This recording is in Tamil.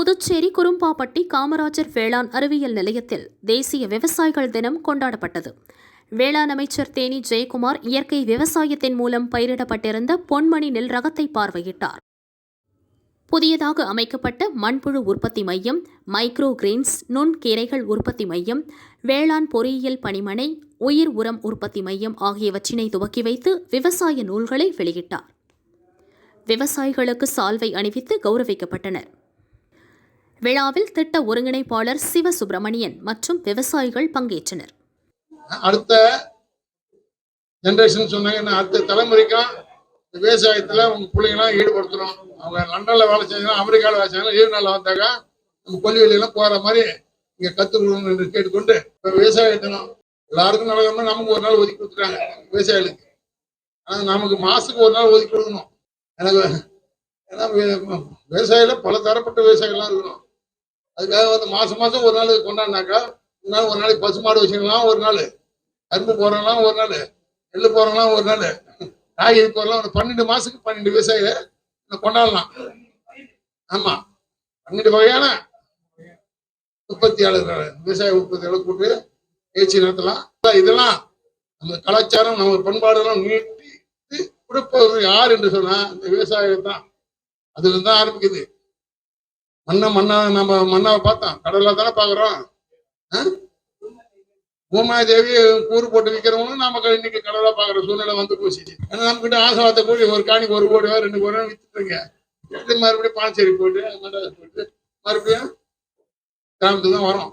புதுச்சேரி குறும்பாப்பட்டி காமராஜர் வேளாண் அறிவியல் நிலையத்தில் தேசிய விவசாயிகள் தினம் கொண்டாடப்பட்டது. வேளாண் அமைச்சர் தேனி ஜெயக்குமார் இயற்கை விவசாயத்தின் மூலம் பயிரிடப்பட்டிருந்த பொன்மணி நெல் ரகத்தை பார்வையிட்டார். புதியதாக அமைக்கப்பட்ட மண்புழு உற்பத்தி மையம் மைக்ரோ கிரெயின்ஸ் நுண்கீரைகள் உற்பத்தி மையம் வேளாண் பொறியியல் பணிமனை உயிர் உரம் உற்பத்தி மையம் ஆகியவற்றினை துவக்கி வைத்து விவசாய நூல்களை வெளியிட்டார். விவசாயிகளுக்கு சால்வை அணிவித்து கௌரவிக்கப்பட்டனர். விழாவில் திட்ட ஒருங்கிணைப்பாளர் சிவசுப்பிரமணியன் மற்றும் விவசாயிகள் பங்கேற்றனர். அடுத்த ஜென்ரேஷன் சொன்னாங்க அடுத்த தலைமுறைக்கும் இந்த விவசாயத்துல உங்க பிள்ளைங்களாம் ஈடுபடுத்தணும். அவங்க லண்டன்ல வேலை செஞ்சாலும் அமெரிக்காவில் வேலை செஞ்சாலும் லீவு நாளில் வந்தாக்கா நம்ம கொல்லிவெளியெல்லாம் போற மாதிரி இங்க கத்துக்கணும் என்று கேட்டுக்கொண்டு இப்போ விவசாய தினம் எல்லாருக்கும் நடக்கணும்னா நமக்கு ஒரு நாள் ஒதுக்கி கொடுத்துட்டாங்க விவசாயிகளுக்கு. ஆனா நமக்கு மாசத்துக்கு ஒரு நாள் ஒதுக்கி கொடுக்கணும். எனக்கு ஏன்னா விவசாயில பல தரப்பட்ட விவசாயிகள்லாம் இருக்கணும். அதுக்காக வந்து மாசம் மாசம் ஒரு நாள் கொண்டாடினாக்கா ஒரு நாள் ஒரு நாளைக்கு பசுமாடு வச்சுக்கலாம் ஒரு நாள். கரும்பு போறவங்களாம் ஒரு நாள். நெல் போறவங்களாம் ஒரு நாள். காய்கறி போறலாம் ஒரு பன்னெண்டு மாசத்துக்கு பன்னெண்டு விவசாயிகளை கொண்டாடலாம். ஆமா. பன்னெண்டு வகையான உற்பத்தியாளர்கள் விவசாய உற்பத்தியாளர் கூட்டு பேச்சு நடத்தலாம். இதெல்லாம் நம்ம கலாச்சாரம் நம்ம பண்பாடெல்லாம் நீட்டி கொடுப்பது யார் என்று சொன்னா இந்த விவசாயம் தான். அதுல தான் ஆரம்பிக்குது. மண்ணை மண்ணா நம்ம மண்ணாவை பார்த்தோம் கடவுளா தானே பாக்குறோம் பூமாதேவி கூறு போட்டு விற்கிறவங்களும் நமக்கு இன்னைக்கு கடவுளா பாக்குற சூழ்நிலை வந்து போச்சு. ஏன்னா நம்ம கிட்ட ஆசை வார்த்தை கூடி ஒரு காணிக்கு ஒரு கோடி ரூபா ரெண்டு கோடி ரூபா மறுபடியும் பாஞ்சேரி போயிட்டு மெட்ராஸ் போயிட்டு மறுபடியும் கிராமத்துக்கு தான் வரோம்.